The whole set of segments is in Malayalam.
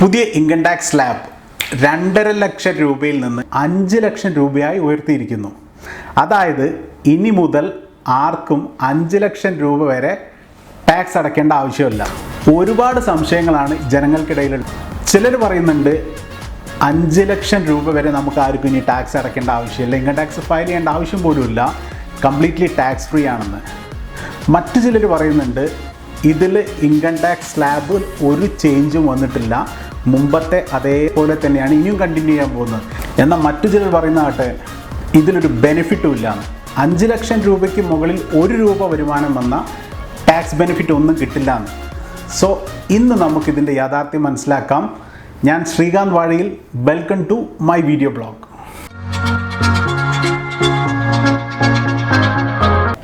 പുതിയ ഇൻകം ടാക്സ് സ്ലാബ് രണ്ടര ലക്ഷം രൂപയിൽ നിന്ന് അഞ്ച് ലക്ഷം രൂപയായി ഉയർത്തിയിരിക്കുന്നു. അതായത് ഇനി മുതൽ ആർക്കും അഞ്ച് ലക്ഷം രൂപ വരെ ടാക്സ് അടയ്ക്കേണ്ട ആവശ്യമില്ല. ഒരുപാട് സംശയങ്ങളാണ് ജനങ്ങൾക്കിടയിലുള്ളത്. ചിലർ പറയുന്നുണ്ട് അഞ്ച് ലക്ഷം രൂപ വരെ നമുക്ക് ആർക്കും ഇനി ടാക്സ് അടയ്ക്കേണ്ട ആവശ്യമില്ല. ഇൻകം ടാക്സ് ഫയൽ ചെയ്യേണ്ട ആവശ്യം പോലുമില്ല കംപ്ലീറ്റ്ലി ടാക്സ് ഫ്രീ ആണെന്ന്. മറ്റു ചിലർ പറയുന്നുണ്ട് ഇതിൽ ഇൻകം ടാക്സ് സ്ലാബ് ഒരു ചേഞ്ചും വന്നിട്ടില്ല. മുമ്പത്തെ അതേപോലെ തന്നെയാണ് ഇനിയും കണ്ടിന്യൂ ചെയ്യാൻ പോകുന്നത്. എന്നാൽ മറ്റു ചിലർ പറയുന്നതാകട്ടെ ഇതിലൊരു ബെനിഫിറ്റും ഇല്ല. അഞ്ച് ലക്ഷം രൂപയ്ക്ക് മുകളിൽ ഒരു രൂപ വരുമാനം വന്ന ടാക്സ് ബെനിഫിറ്റ് ഒന്നും കിട്ടില്ല എന്ന്. സോ ഇന്ന് നമുക്കിതിന്റെ യാഥാർത്ഥ്യം മനസ്സിലാക്കാം. ഞാൻ Srikanth Vazhayil welcome to my video blog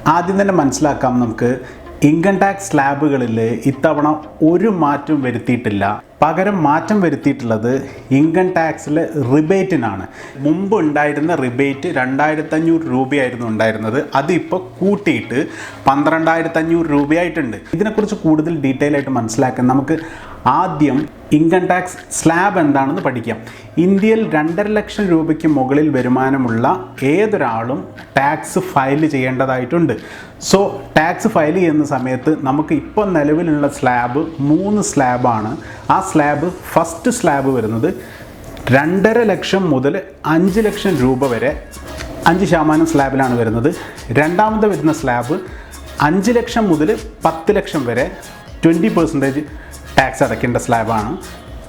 ആദ്യം തന്നെ മനസ്സിലാക്കാം നമുക്ക് ഇൻകം ടാക്സ് സ്ലാബുകളിൽ ഇത്തവണ ഒരു മാറ്റം വരുത്തിയിട്ടില്ല. പകരം മാറ്റം വരുത്തിയിട്ടുള്ളത് ഇൻകം ടാക്സിലെ റിബേറ്റിനാണ്. മുമ്പ് ഉണ്ടായിരുന്ന റിബേറ്റ് രണ്ടായിരത്തഞ്ഞൂറ് രൂപയായിരുന്നു ഉണ്ടായിരുന്നത്. അതിപ്പോൾ കൂട്ടിയിട്ട് പന്ത്രണ്ടായിരത്തഞ്ഞൂറ് രൂപയായിട്ടുണ്ട്. ഇതിനെക്കുറിച്ച് കൂടുതൽ ഡീറ്റെയിൽ ആയിട്ട് മനസ്സിലാക്കാൻ നമുക്ക് ആദ്യം ഇൻകം ടാക്സ് സ്ലാബ് എന്താണെന്ന് പഠിക്കാം. ഇന്ത്യയിൽ രണ്ടര ലക്ഷം രൂപയ്ക്ക് മുകളിൽ വരുമാനമുള്ള ഏതൊരാളും ടാക്സ് ഫയൽ ചെയ്യേണ്ടതായിട്ടുണ്ട്. സോ ടാക്സ് ഫയൽ ചെയ്യുന്ന സമയത്ത് നമുക്ക് ഇപ്പോൾ നിലവിലുള്ള സ്ലാബ് മൂന്ന് സ്ലാബാണ് ആ സ്ലാബ് ഫസ്റ്റ് സ്ലാബ് വരുന്നത് രണ്ടര ലക്ഷം മുതൽ അഞ്ച് ലക്ഷം രൂപ വരെ അഞ്ച് ശതമാനം സ്ലാബിലാണ് വരുന്നത്. രണ്ടാമത് വരുന്ന സ്ലാബ് അഞ്ച് ലക്ഷം മുതൽ പത്ത് ലക്ഷം വരെ ട്വന്റി പെർസെന്റേജ് ടാക്സ് അടയ്ക്കേണ്ട സ്ലാബാണ്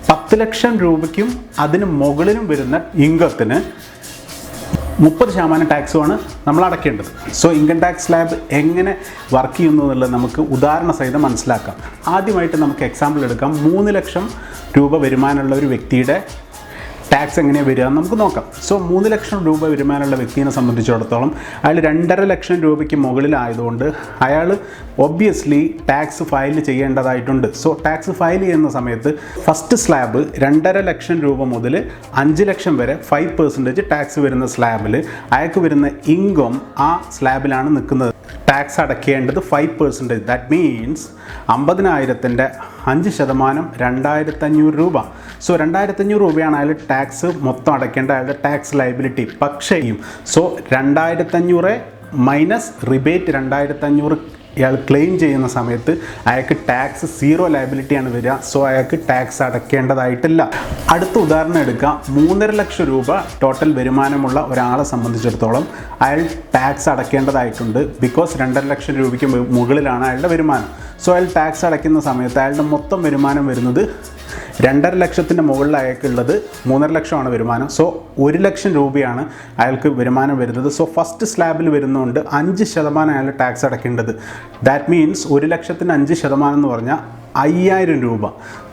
പത്ത് ലക്ഷം രൂപയ്ക്കും അതിന് മുകളിലും വരുന്ന ഇൻകത്തിന് മുപ്പത് ശതമാനം ടാക്സുമാണ് നമ്മൾ അടയ്ക്കേണ്ടത് സോ ഇൻകം ടാക്സ് സ്ലാബ് എങ്ങനെ വർക്ക് ചെയ്യുന്നു എന്നുള്ളത് നമുക്ക് ഉദാഹരണ സഹിതം മനസ്സിലാക്കാം. ആദ്യമായിട്ട് നമുക്ക് എക്സാമ്പിൾ എടുക്കാം. മൂന്ന് ലക്ഷം രൂപ വരുമാനമുള്ള ഒരു വ്യക്തിയുടെ ടാക്സ് എങ്ങനെ വരിക നമുക്ക് നോക്കാം. സോ മൂന്ന് ലക്ഷം രൂപ വരുമാനമുള്ള വ്യക്തിയെ സംബന്ധിച്ചിടത്തോളം അയാൾ രണ്ടര ലക്ഷം രൂപയ്ക്ക് മുകളിലായതുകൊണ്ട് അയാൾ ഒബ്വിയസ്ലി ടാക്സ് ഫയൽ ചെയ്യേണ്ടതായിട്ടുണ്ട്. സോ ടാക്സ് ഫയൽ ചെയ്യുന്ന സമയത്ത് ഫസ്റ്റ് സ്ലാബ് രണ്ടര ലക്ഷം രൂപ മുതൽ അഞ്ച് ലക്ഷം വരെ ഫൈവ് പെർസെന്റേജ് ടാക്സ് വരുന്ന സ്ലാബിൽ അയാൾക്ക് വരുന്ന ഇൻകം ആ സ്ലാബിലാണ് നിൽക്കുന്നത്. ടാക്സ് അടയ്ക്കേണ്ടത് ഫൈവ് പെർസെന്റേജ് ദാറ്റ് മീൻസ് അമ്പതിനായിരത്തിന്റെ അഞ്ച് ശതമാനം രണ്ടായിരത്തഞ്ഞൂറ് രൂപ. സോ രണ്ടായിരത്തഞ്ഞൂറ് രൂപയാണ് അയാൾ ടാക്സ് മൊത്തം അടയ്ക്കേണ്ട അയാളുടെ ടാക്സ് ലൈബിലിറ്റി പക്ഷേ സോ രണ്ടായിരത്തഞ്ഞൂറ് മൈനസ് റിബേറ്റ് രണ്ടായിരത്തഞ്ഞൂറ് ഇയാൾ ക്ലെയിം ചെയ്യുന്ന സമയത്ത് അയാൾക്ക് ടാക്സ് സീറോ ലയബിലിറ്റിയാണ് വരിക. സോ അയാൾക്ക് ടാക്സ് അടയ്ക്കേണ്ടതായിട്ടില്ല. അടുത്ത ഉദാഹരണം എടുക്കുക മൂന്നര ലക്ഷം രൂപ ടോട്ടൽ വരുമാനമുള്ള ഒരാളെ സംബന്ധിച്ചിടത്തോളം അയാൾ ടാക്സ് അടയ്ക്കേണ്ടതായിട്ടുണ്ട്. ബിക്കോസ് രണ്ടര ലക്ഷം രൂപയ്ക്ക് മുകളിലാണ് അയാളുടെ വരുമാനം. സോ അയാൾ ടാക്സ് അടയ്ക്കുന്ന സമയത്ത് അയാളുടെ മൊത്തം വരുമാനം വരുന്നത് രണ്ടര ലക്ഷത്തിന്റെ മുകളിൽ അയാൾക്കുള്ളത് മൂന്നര ലക്ഷമാണ് വരുമാനം. സോ ഒരു ലക്ഷം രൂപയാണ് അയാൾക്ക് വരുമാനം വരുന്നത്. സോ ഫസ്റ്റ് സ്ലാബിൽ വരുന്നതുകൊണ്ട് അഞ്ച് ശതമാനം അയാൾ ടാക്സ് അടയ്ക്കേണ്ടത് ദാറ്റ് മീൻസ് ഒരു ലക്ഷത്തിന് അഞ്ച് ശതമാനം എന്ന് പറഞ്ഞാൽ അയ്യായിരം രൂപ.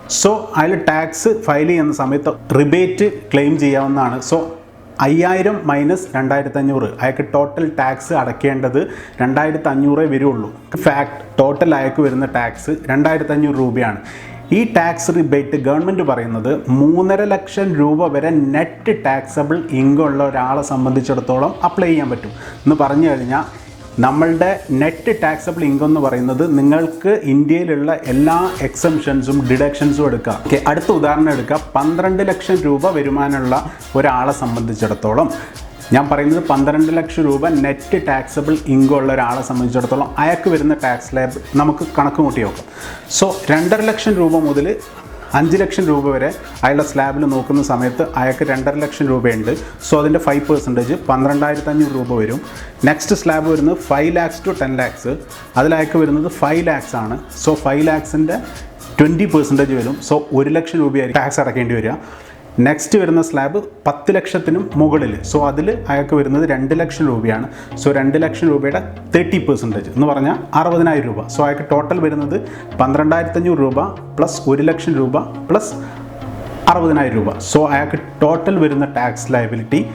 സോ അയാൾ ടാക്സ് ഫയൽ ചെയ്യുന്ന സമയത്ത് റിബേറ്റ് ക്ലെയിം ചെയ്യാവുന്നതാണ്. സോ അയ്യായിരം മൈനസ് രണ്ടായിരത്തി അഞ്ഞൂറ് അയാൾക്ക് ടോട്ടൽ ടാക്സ് അടയ്ക്കേണ്ടത് രണ്ടായിരത്തി അഞ്ഞൂറേ വരുള്ളൂ ഫാക്ട് ടോട്ടൽ അയാൾക്ക് വരുന്ന ടാക്സ് രണ്ടായിരത്തി അഞ്ഞൂറ് രൂപയാണ്. ഈ ടാക്സ് റിബേറ്റ് ഗവൺമെന്റ് പറയുന്നത് മൂന്നര ലക്ഷം രൂപ വരെ നെറ്റ് ടാക്സബിൾ ഇൻകം ഉള്ള ഒരാളെ സംബന്ധിച്ചിടത്തോളം അപ്ലൈ ചെയ്യാൻ പറ്റും. എന്ന് പറഞ്ഞു കഴിഞ്ഞാൽ നമ്മളുടെ നെറ്റ് ടാക്സബിൾ ഇൻകം എന്ന് പറയുന്നത് നിങ്ങൾക്ക് ഇന്ത്യയിലുള്ള എല്ലാ എക്സംഷൻസും ഡിഡക്ഷൻസും എടുക്കാം. ഓക്കെ അടുത്ത ഉദാഹരണം എടുക്കുക പന്ത്രണ്ട് ലക്ഷം രൂപ വരുമാനമുള്ള ഒരാളെ സംബന്ധിച്ചിടത്തോളം. ഞാൻ പറയുന്നത് പന്ത്രണ്ട് ലക്ഷം രൂപ നെറ്റ് ടാക്സബിൾ ഇൻകം ഉള്ള ഒരാളെ സംബന്ധിച്ചിടത്തോളം അയാൾക്ക് വരുന്ന ടാക്സ് ലാബ് നമുക്ക് കണക്ക് കൂട്ടി നോക്കാം. സോ രണ്ടര ലക്ഷം രൂപ മുതൽ അഞ്ച് ലക്ഷം രൂപ വരെ അയാളുടെ സ്ലാബിൽ നോക്കുന്ന സമയത്ത് അയാൾക്ക് രണ്ടര ലക്ഷം രൂപയുണ്ട്. സോ അതിന്റെ ഫൈവ് പെർസെന്റേജ് പന്ത്രണ്ടായിരത്തി അഞ്ഞൂറ് രൂപ വരും. നെക്സ്റ്റ് സ്ലാബ് വരുന്നത് five lakhs to ten lakhs അതിൽ അയാൾക്ക് വരുന്നത് ഫൈവ് ലാക്സ് ആണ്. സോ ഫൈവ് ലാക്സിന്റെ ട്വന്റി പെർസെന്റേജ് വരും. സോ ഒരു ലക്ഷം രൂപയായിരിക്കും ടാക്സ് അടക്കേണ്ടി വരിക. നെക്സ്റ്റ് വരുന്ന സ്ലാബ് പത്ത് ലക്ഷത്തിനും മുകളിൽ. സോ അതിൽ അയാൾക്ക് വരുന്നത് രണ്ട് ലക്ഷം രൂപയാണ്. സോ രണ്ട് ലക്ഷം രൂപയുടെ തേർട്ടി പെർസെന്റേജ് എന്ന് പറഞ്ഞാൽ അറുപതിനായിരം രൂപ. സോ അയാൾക്ക് ടോട്ടൽ വരുന്നത് പന്ത്രണ്ടായിരത്തഞ്ഞൂറ് രൂപ പ്ലസ് ഒരു ലക്ഷം രൂപ പ്ലസ് അറുപതിനായിരം രൂപ. സോ അയാൾക്ക് ടോട്ടൽ വരുന്ന ടാക്സ് ലയബിലിറ്റി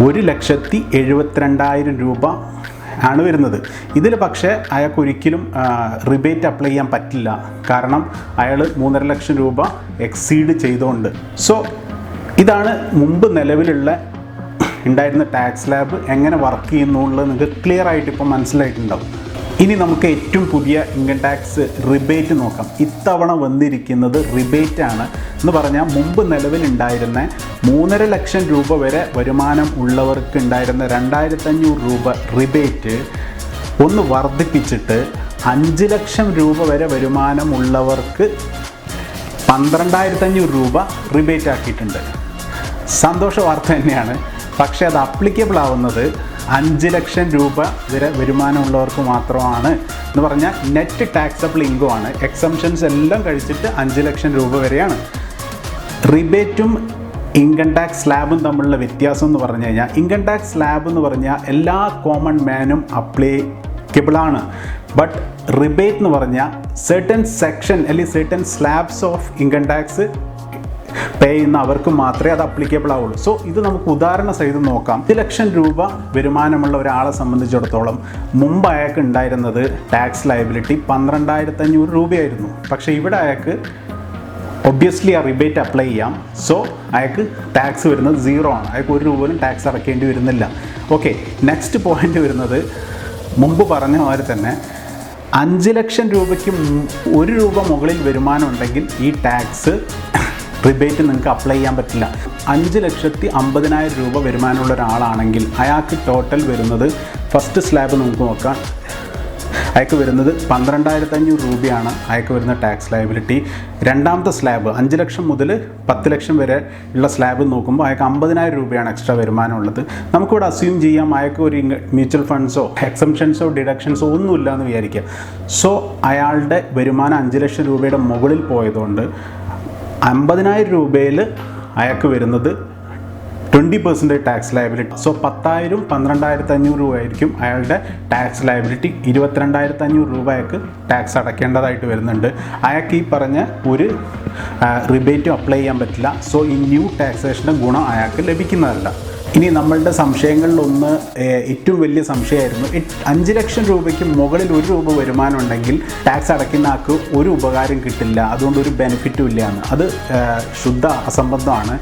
ഒരു ലക്ഷത്തി എഴുപത്തിരണ്ടായിരം രൂപ ആണ് വരുന്നത്. ഇതിൽ പക്ഷേ അയാൾക്ക് ഒരിക്കലും റിബേറ്റ് അപ്ലൈ ചെയ്യാൻ പറ്റില്ല. കാരണം അയാൾ മൂന്നര ലക്ഷം രൂപ എക്സീഡ് ചെയ്തുകൊണ്ട് സോ ഇതാണ് മുമ്പ് നിലവിലുള്ള ഉണ്ടായിരുന്ന ടാക്സ് ലാബ് എങ്ങനെ വർക്ക് ചെയ്യുന്നുള്ളത് നിങ്ങൾക്ക് ക്ലിയർ ആയിട്ട് ഇപ്പം മനസ്സിലായിട്ടുണ്ടാവും. ഇനി നമുക്ക് ഏറ്റവും പുതിയ ഇൻകം ടാക്സ് റിബേറ്റ് നോക്കാം. ഇത്തവണ വന്നിരിക്കുന്നത് റിബേറ്റ് ആണ്. എന്ന് പറഞ്ഞാൽ മുമ്പ് നിലവിലുണ്ടായിരുന്ന മൂന്നര ലക്ഷം രൂപ വരെ വരുമാനം ഉള്ളവർക്ക് ഉണ്ടായിരുന്ന രണ്ടായിരത്തഞ്ഞൂറ് രൂപ റിബേറ്റ് ഒന്ന് വർദ്ധിപ്പിച്ചിട്ട് അഞ്ച് ലക്ഷം രൂപ വരെ വരുമാനമുള്ളവർക്ക് പന്ത്രണ്ടായിരത്തഞ്ഞൂറ് രൂപ റിബേറ്റ് ആക്കിയിട്ടുണ്ട്. സന്തോഷ വാർത്ത തന്നെയാണ്. പക്ഷേ അത് അപ്ലിക്കബിൾ ആവുന്നത് അഞ്ച് ലക്ഷം രൂപ വരെ വരുമാനമുള്ളവർക്ക് മാത്രമാണ് എന്ന് പറഞ്ഞാൽ നെറ്റ് ടാക്സബിൾ ഇൻകം ആണ്. എക്സംഷൻസ് എല്ലാം കഴിച്ചിട്ട് അഞ്ച് ലക്ഷം രൂപ വരെയാണ്. റിബേറ്റും ഇൻകം ടാക്സ് സ്ലാബും തമ്മിലുള്ള വ്യത്യാസം എന്ന് പറഞ്ഞു കഴിഞ്ഞാൽ ഇൻകം ടാക്സ് സ്ലാബ് എന്ന് പറഞ്ഞാൽ എല്ലാ കോമൺ മാനും അപ്ലിക്കബിൾ ആണ്. ബട്ട് റിബേറ്റ് എന്ന് പറഞ്ഞാൽ സെർട്ടൻ സെക്ഷൻ അല്ലെങ്കിൽ certain slabs of income tax pay ചെയ്യുന്ന അവർക്ക് മാത്രമേ അത് അപ്ലിക്കബിൾ ആവുള്ളൂ. സോ ഇത് നമുക്ക് ഉദാഹരണ സഹിതം നോക്കാം. ഒരു ലക്ഷം രൂപ വരുമാനമുള്ള ഒരാളെ സംബന്ധിച്ചിടത്തോളം മുമ്പ് അയാൾക്ക് ഉണ്ടായിരുന്നത് ടാക്സ് ലയബിലിറ്റി പന്ത്രണ്ടായിരത്തി അഞ്ഞൂറ് രൂപയായിരുന്നു. പക്ഷേ ഇവിടെ അയാൾക്ക് ഒബ്വിയസ്ലി ആ റിബേറ്റ് അപ്ലൈ ചെയ്യാം. സോ അയാൾക്ക് ടാക്സ് വരുന്നത് സീറോ ആണ്. അയാൾക്ക് ഒരു രൂപ പോലും ടാക്സ് അടയ്ക്കേണ്ടി വരുന്നില്ല. ഓക്കെ നെക്സ്റ്റ് പോയിന്റ് വരുന്നത് മുമ്പ് പറഞ്ഞ മാതിരി തന്നെ അഞ്ച് ലക്ഷം രൂപയ്ക്ക് ഒരു രൂപ മുകളിൽ വരുമാനം ഉണ്ടെങ്കിൽ ഈ ടാക്സ് റിബേറ്റ് നിങ്ങൾക്ക് അപ്ലൈ ചെയ്യാൻ പറ്റില്ല. അഞ്ച് ലക്ഷത്തി അമ്പതിനായിരം രൂപ വരുമാനമുള്ള ഒരാളാണെങ്കിൽ അയാൾക്ക് ടോട്ടൽ വരുന്നത് ഫസ്റ്റ് സ്ലാബ് നമുക്ക് നോക്കാം. അയാൾക്ക് വരുന്നത് പന്ത്രണ്ടായിരത്തി അഞ്ഞൂറ് രൂപയാണ് അയാൾക്ക് വരുന്ന ടാക്സ് ലയബിലിറ്റി രണ്ടാമത്തെ സ്ലാബ് അഞ്ച് ലക്ഷം മുതൽ പത്ത് ലക്ഷം വരെ ഉള്ള സ്ലാബ് നോക്കുമ്പോൾ അയാൾക്ക് അമ്പതിനായിരം രൂപയാണ് എക്സ്ട്രാ വരുമാനമുള്ളത്. നമുക്കിവിടെ അസ്യൂം ചെയ്യാം അയാൾക്ക് ഒരു മ്യൂച്വൽ ഫണ്ട്സോ എക്സംഷൻസോ ഡിഡക്ഷൻസോ ഒന്നുമില്ല എന്ന് വിചാരിക്കുക. സോ അയാളുടെ വരുമാനം അഞ്ച് ലക്ഷം രൂപയുടെ മുകളിൽ പോയതുകൊണ്ട് അമ്പതിനായിരം രൂപയിൽ അയാൾക്ക് വരുന്നത് twenty percentage tax liability so പത്തായിരം പന്ത്രണ്ടായിരത്തി അഞ്ഞൂറ് രൂപ ആയിരിക്കും അയാളുടെ ടാക്സ് ലയബിലിറ്റി ഇരുപത്തിരണ്ടായിരത്തി അഞ്ഞൂറ് രൂപ അയാൾക്ക് ടാക്സ് അടയ്ക്കേണ്ടതായിട്ട് വരുന്നുണ്ട്. അയാൾക്ക് ഈ പറഞ്ഞ ഒരു റിബേറ്റും അപ്ലൈ ചെയ്യാൻ പറ്റില്ല. സോ ഈ ന്യൂ ടാക്സേഷന്റെ ഗുണം അയാൾക്ക് ലഭിക്കുന്നതല്ല. ഇനി നമ്മളുടെ സംശയങ്ങളിൽ ഒന്ന് ഏറ്റവും വലിയ സംശയമായിരുന്നു. അഞ്ച് ലക്ഷം രൂപയ്ക്ക് മുകളിൽ ഒരു രൂപ വരുമാനം ഉണ്ടെങ്കിൽ ടാക്സ് അടയ്ക്കുന്ന ആൾക്ക് ഒരു ഉപകാരം കിട്ടില്ല. അതുകൊണ്ട് ഒരു ബെനിഫിറ്റും ഇല്ല എന്ന് അത് ശുദ്ധ അസംബന്ധമാണ്.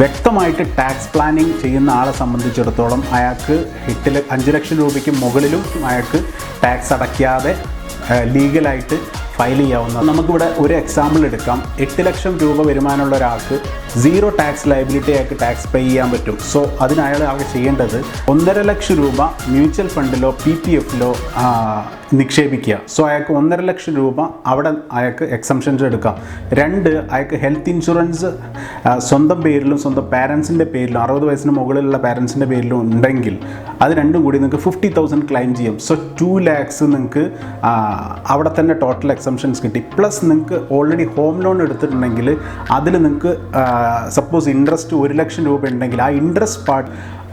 വ്യക്തമായിട്ട് ടാക്സ് പ്ലാനിങ് ചെയ്യുന്ന ആളെ സംബന്ധിച്ചിടത്തോളം അയാൾക്ക് എട്ട് അഞ്ച് ലക്ഷം രൂപയ്ക്ക് മുകളിലും അയാൾക്ക് ടാക്സ് അടയ്ക്കാതെ ലീഗലായിട്ട് ഫയൽ ചെയ്യാവുന്ന നമുക്കിവിടെ ഒരു എക്സാമ്പിൾ എടുക്കാം. എട്ട് ലക്ഷം രൂപ വരുമാനമുള്ള ഒരാൾക്ക് സീറോ ടാക്സ് ലയബിലിറ്റി ആയിട്ട് ടാക്സ് പേ ചെയ്യാൻ പറ്റും. സോ അതിന് അയാൾ ആകെ ചെയ്യേണ്ടത് ഒന്നര ലക്ഷം രൂപ മ്യൂച്വൽ ഫണ്ടിലോ പി പി എഫിലോ നിക്ഷേപിക്കുക. സോ അയാൾക്ക് ഒന്നര ലക്ഷം രൂപ അവിടെ അയാൾക്ക് എക്സംഷൻസ് എടുക്കാം. രണ്ട് അയാൾക്ക് ഹെൽത്ത് ഇൻഷുറൻസ് സ്വന്തം പേരിലും സ്വന്തം പാരൻസിന്റെ പേരിലും അറുപത് വയസ്സിന് മുകളിലുള്ള പാരൻസിന്റെ പേരിലും ഉണ്ടെങ്കിൽ അത് രണ്ടും കൂടി നിങ്ങൾക്ക് ഫിഫ്റ്റി തൗസൻഡ് ക്ലെയിം ചെയ്യും. സോ ടു ലാക്സ് നിങ്ങൾക്ക് അവിടെ തന്നെ ടോട്ടൽ എക്സംഷൻസ് കിട്ടി. പ്ലസ് നിങ്ങൾക്ക് ഓൾറെഡി ഹോം ലോൺ എടുത്തിട്ടുണ്ടെങ്കിൽ അതിൽ നിങ്ങൾക്ക് സപ്പോസ് ഇൻട്രസ്റ്റ് ഒരു ലക്ഷം രൂപ ഉണ്ടെങ്കിൽ ആ ഇൻട്രസ്റ്റ് പാർട്ട്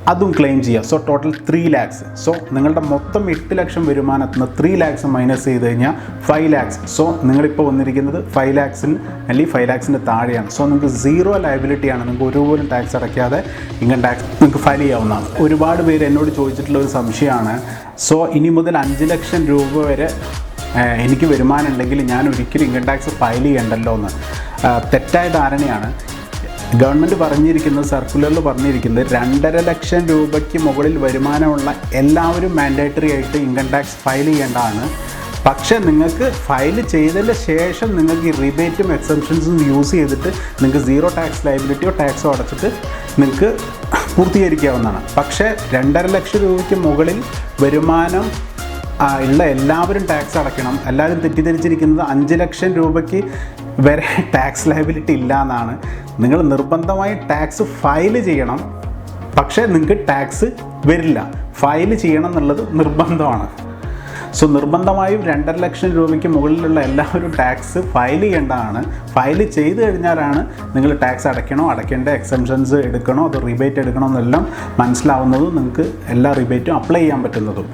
അതും ക്ലെയിം ചെയ്യുക so total three lakhs so നിങ്ങളുടെ മൊത്തം എട്ട് ലക്ഷം വരുമാനത്തിന് ത്രീ ലാക്സ് മൈനസ് ചെയ്ത് കഴിഞ്ഞാൽ ഫൈവ് ലാക്സ് സോ നിങ്ങളിപ്പോൾ വന്നിരിക്കുന്നത് ഫൈവ് ലാക്സിന് അല്ലെങ്കിൽ ഫൈവ് ലാക്സിന്റെ താഴെയാണ്. സോ നിങ്ങൾക്ക് സീറോ ലയബിലിറ്റിയാണ് നിങ്ങൾക്ക് ഒരുപോലും ടാക്സ് അടയ്ക്കാതെ ഇൻകം ടാക്സ് നിങ്ങൾക്ക് ഫയൽ ചെയ്യാവുന്നതാണ്. ഒരുപാട് പേര് എന്നോട് ചോദിച്ചിട്ടുള്ള ഒരു സംശയമാണ്. സോ ഇനി മുതൽ അഞ്ച് ലക്ഷം രൂപ വരെ എനിക്ക് വരുമാനം ഉണ്ടെങ്കിൽ ഞാൻ ഒരിക്കലും ഇൻകം ടാക്സ് ഫയൽ ചെയ്യണ്ടല്ലോ എന്ന് തെറ്റായ ധാരണയാണ്. ഗവൺമെന്റ് പറഞ്ഞിരിക്കുന്നത് സർക്കുലറിൽ പറഞ്ഞിരിക്കുന്നത് രണ്ടര ലക്ഷം രൂപയ്ക്ക് മുകളിൽ വരുമാനമുള്ള എല്ലാവരും മാൻഡേറ്ററി ആയിട്ട് ഇൻകം ടാക്സ് ഫയൽ ചെയ്യേണ്ടതാണ്. പക്ഷേ നിങ്ങൾക്ക് ഫയൽ ചെയ്തതിന് ശേഷം നിങ്ങൾക്ക് ഈ റിബേറ്റും എക്സംഷൻസും യൂസ് ചെയ്തിട്ട് നിങ്ങൾക്ക് സീറോ ടാക്സ് ലയബിലിറ്റിയോ ടാക്സോ അടച്ചിട്ട് നിങ്ങൾക്ക് പൂർത്തീകരിക്കാവുന്നതാണ്. പക്ഷേ രണ്ടര ലക്ഷം രൂപയ്ക്ക് മുകളിൽ വരുമാനം ഉള്ള എല്ലാവരും ടാക്സ് അടയ്ക്കണം. എല്ലാവരും തെറ്റിദ്ധരിച്ചിരിക്കുന്നത് അഞ്ച് ലക്ഷം രൂപയ്ക്ക് വരെ ടാക്സ് ലയബിലിറ്റി ഇല്ല എന്നാണ് നിങ്ങൾ നിർബന്ധമായി ടാക്സ് ഫയൽ ചെയ്യണം. പക്ഷേ നിങ്ങൾക്ക് ടാക്സ് വരില്ല. ഫയൽ ചെയ്യണം എന്നുള്ളത് നിർബന്ധമാണ്. സോ നിർബന്ധമായും രണ്ടര ലക്ഷം രൂപയ്ക്ക് മുകളിലുള്ള എല്ലാവരും ടാക്സ് ഫയൽ ചെയ്യേണ്ടതാണ്. ഫയൽ ചെയ്ത് കഴിഞ്ഞാലാണ് നിങ്ങൾ ടാക്സ് അടയ്ക്കണോ അടയ്ക്കേണ്ട എക്സംഷൻസ് എടുക്കണോ അത് റിബേറ്റ് എടുക്കണോ എന്നെല്ലാം മനസ്സിലാവുന്നതും നിങ്ങൾക്ക് എല്ലാ റിബേറ്റും അപ്ലൈ ചെയ്യാൻ പറ്റുന്നതും.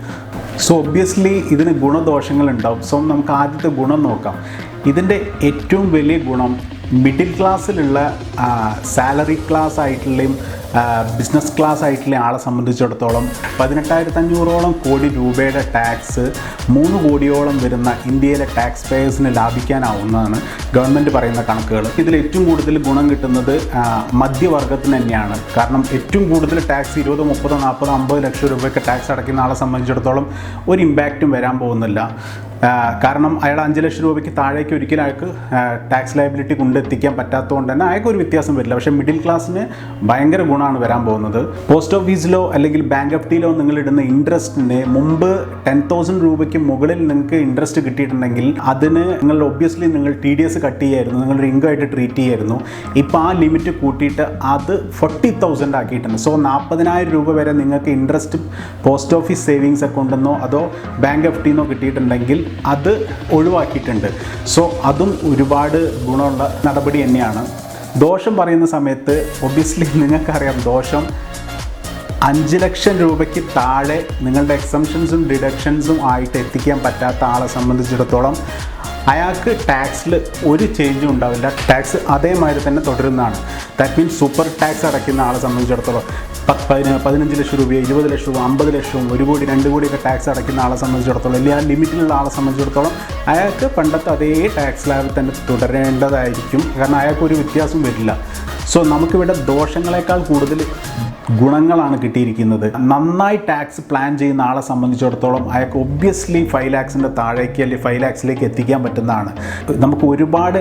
സോ ഒബ്വിയസ്ലി ഇതിന് ഗുണദോഷങ്ങളുണ്ടാവും. സോ നമുക്ക് ആദ്യത്തെ ഗുണം നോക്കാം. ഇതിന്റെ ഏറ്റവും വലിയ ഗുണം മിഡിൽ ക്ലാസ്സിലുള്ള സാലറി ക്ലാസ് ആയിട്ടുള്ളയും ബിസിനസ് ക്ലാസ് ആയിട്ടുള്ള ആളെ സംബന്ധിച്ചിടത്തോളം പതിനെട്ടായിരത്തി അഞ്ഞൂറോളം കോടി രൂപയുടെ ടാക്സ് മൂന്ന് കോടിയോളം വരുന്ന ഇന്ത്യയിലെ ടാക്സ് പേയേഴ്സിന് ലാഭിക്കാനാവുന്നതാണ് ഗവൺമെന്റ് പറയുന്ന കണക്കുകൾ. ഇതിൽ ഏറ്റവും കൂടുതൽ ഗുണം കിട്ടുന്നത് മധ്യവർഗത്തിന് തന്നെയാണ്. കാരണം ഏറ്റവും കൂടുതൽ ടാക്സ് ഇരുപത് മുപ്പത് നാൽപ്പത് അമ്പത് ലക്ഷം രൂപയൊക്കെ ടാക്സ് അടയ്ക്കുന്ന ആളെ സംബന്ധിച്ചിടത്തോളം ഒരു ഇമ്പാക്റ്റും വരാൻ പോകുന്നില്ല. കാരണം അയാൾ അഞ്ച് ലക്ഷം രൂപയ്ക്ക് താഴേക്ക് ഒരിക്കലും അയാൾക്ക് ടാക്സ് ലയബിലിറ്റി കൊണ്ടെത്തിക്കാൻ പറ്റാത്തതുകൊണ്ട് തന്നെ അയാൾക്ക് ഒരു വ്യത്യാസം വരില്ല. പക്ഷേ മിഡിൽ ക്ലാസ്സിന് ഭയങ്കര ഗുണമാണ് വരാൻ പോകുന്നത്. പോസ്റ്റ് ഓഫീസിലോ അല്ലെങ്കിൽ ബാങ്ക് എഫ് ഡിയിലോ നിങ്ങൾ ഇടുന്ന ഇൻട്രസ്റ്റിന് മുമ്പ് ടെൻ തൗസൻഡ് രൂപയ്ക്ക് മുകളിൽ നിങ്ങൾക്ക് ഇൻട്രസ്റ്റ് കിട്ടിയിട്ടുണ്ടെങ്കിൽ അതിന് നിങ്ങൾ ഒബ്വിയസ്ലി നിങ്ങൾ ടി ഡി എസ് കട്ട് ചെയ്യായിരുന്നു നിങ്ങളുടെ ഇൻകം ആയിട്ട് ട്രീറ്റ് ചെയ്യായിരുന്നു. ഇപ്പോൾ ആ ലിമിറ്റ് കൂട്ടിയിട്ട് അത് ഫോർട്ടി തൗസൻഡ് ആക്കിയിട്ടുണ്ട്. സോ നാൽപ്പതിനായിരം രൂപ വരെ നിങ്ങൾക്ക് ഇൻട്രസ്റ്റ് പോസ്റ്റ് ഓഫീസ് സേവിങ്സ് അക്കൗണ്ടിൽ നിന്നോ അതോ ബാങ്ക് എഫ് ഡിന്നോ കിട്ടിയിട്ടുണ്ടെങ്കിൽ അത് ഒഴിവാക്കിയിട്ടുണ്ട്. സോ അതും ഒരുപാട് ഗുണമുള്ള നടപടി തന്നെയാണ്. ദോഷം പറയുന്ന സമയത്ത് ഒബിയസ്ലി നിങ്ങൾക്കറിയാം ദോഷം. അഞ്ച് ലക്ഷം രൂപയ്ക്ക് താഴെ നിങ്ങളുടെ എക്സംഷൻസും ഡിഡക്ഷൻസും ആയിട്ട് എത്തിക്കാൻ പറ്റാത്ത ആളെ സംബന്ധിച്ചിടത്തോളം അയാൾക്ക് ടാക്സിൽ ഒരു ചേഞ്ചും ഉണ്ടാവില്ല. ടാക്സ് അതേമാതിരി തന്നെ തുടരുന്നതാണ്. ദാറ്റ് മീൻസ് സൂപ്പർ ടാക്സ് അടയ്ക്കുന്ന ആളെ സംബന്ധിച്ചിടത്തോളം പതിനഞ്ച് ലക്ഷം രൂപയോ ഇരുപത് ലക്ഷവും അമ്പത് ലക്ഷവും ഒരു കോടി രണ്ട് കോടിയൊക്കെ ടാക്സ് അടയ്ക്കുന്ന ആളെ സംബന്ധിച്ചിടത്തോളം അല്ലെങ്കിൽ ആ ലിമിറ്റിലുള്ള ആളെ സംബന്ധിച്ചിടത്തോളം അയാൾക്ക് പണ്ടത്തെ അതേ ടാക്സ് ലാബിൽ തന്നെ തുടരേണ്ടതായിരിക്കും. കാരണം അയാൾക്ക് ഒരു വ്യത്യാസം വരില്ല. സോ നമുക്കിവിടെ ദോഷങ്ങളെക്കാൾ കൂടുതൽ ഗുണങ്ങളാണ് കിട്ടിയിരിക്കുന്നത്. നന്നായി ടാക്സ് പ്ലാൻ ചെയ്യുന്ന ആളെ സംബന്ധിച്ചിടത്തോളം അയാൾക്ക് ഒബ്വിയസ്ലി ഫൈവ് ലാക്സിന്റെ താഴേക്ക് അല്ലെങ്കിൽ ഫൈവ് ലാക്സിലേക്ക് എത്തിക്കാൻ പറ്റുന്നതാണ്. നമുക്ക് ഒരുപാട്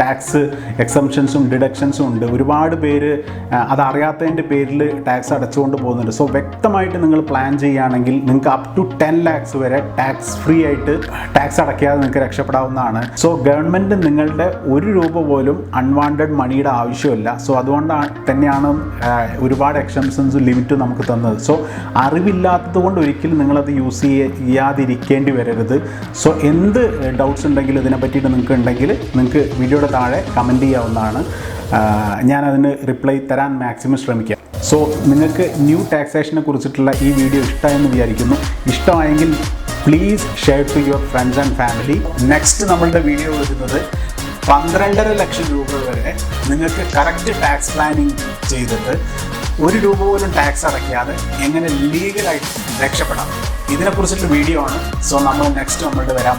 ടാക്സ് എക്സംഷൻസും ഡിഡക്ഷൻസും ഉണ്ട്. ഒരുപാട് പേര് അതറിയാത്തതിന്റെ പേരിൽ ടാക്സ് അടച്ചുകൊണ്ട് പോകുന്നുണ്ട്. സോ വ്യക്തമായിട്ട് നിങ്ങൾ പ്ലാൻ ചെയ്യുകയാണെങ്കിൽ നിങ്ങൾക്ക് അപ് ടു ടെൻ ലാക്സ് വരെ ടാക്സ് ഫ്രീ ആയിട്ട് ടാക്സ് അടയ്ക്കാതെ നിങ്ങൾക്ക് രക്ഷപ്പെടാവുന്നതാണ്. സോ ഗവൺമെന്റ് നിങ്ങളുടെ ഒരു രൂപ പോലും അൺവാണ്ടഡ് മണിയുടെ ആവശ്യമില്ല. സോ അതുകൊണ്ടാണ് തന്നെയാണ് ഒരുപാട് ഒരുപാട് എക്സംഷൻസും ലിമിറ്റ് നമുക്ക് തന്നത്. സോ അറിവില്ലാത്തത് കൊണ്ട് ഒരിക്കലും നിങ്ങളത് യൂസ് ചെയ്യ ചെയ്യാതിരിക്കേണ്ടി വരരുത്. സോ എന്ത് ഡൗട്ട്സ് ഉണ്ടെങ്കിലും ഇതിനെ പറ്റിയിട്ട് നിങ്ങൾക്ക് ഉണ്ടെങ്കിൽ നിങ്ങൾക്ക് വീഡിയോയുടെ താഴെ കമന്റ് ചെയ്യാവുന്നതാണ്. ഞാനതിന് റിപ്ലൈ തരാൻ മാക്സിമം ശ്രമിക്കാം. സോ നിങ്ങൾക്ക് ന്യൂ ടാക്സേഷനെ കുറിച്ചിട്ടുള്ള ഈ വീഡിയോ ഇഷ്ടമായെന്ന് വിചാരിക്കുന്നു. ഇഷ്ടമായെങ്കിൽ please share to your friends and family next നമ്മളുടെ വീഡിയോ വരുന്നത് പന്ത്രണ്ടര ലക്ഷം രൂപ വരെ നിങ്ങൾക്ക് കറക്റ്റ് ടാക്സ് പ്ലാനിങ് ചെയ്തിട്ട് ഒരു രൂപ പോലും ടാക്സ് അടയ്ക്കാതെ എങ്ങനെ ലീഗലായിട്ട് രക്ഷപ്പെടാം? ഇതിനെക്കുറിച്ചിട്ടുള്ള വീഡിയോ ആണ്. സോ നമ്മൾ നെക്സ്റ്റ് നമ്മളുടെ വരാൻ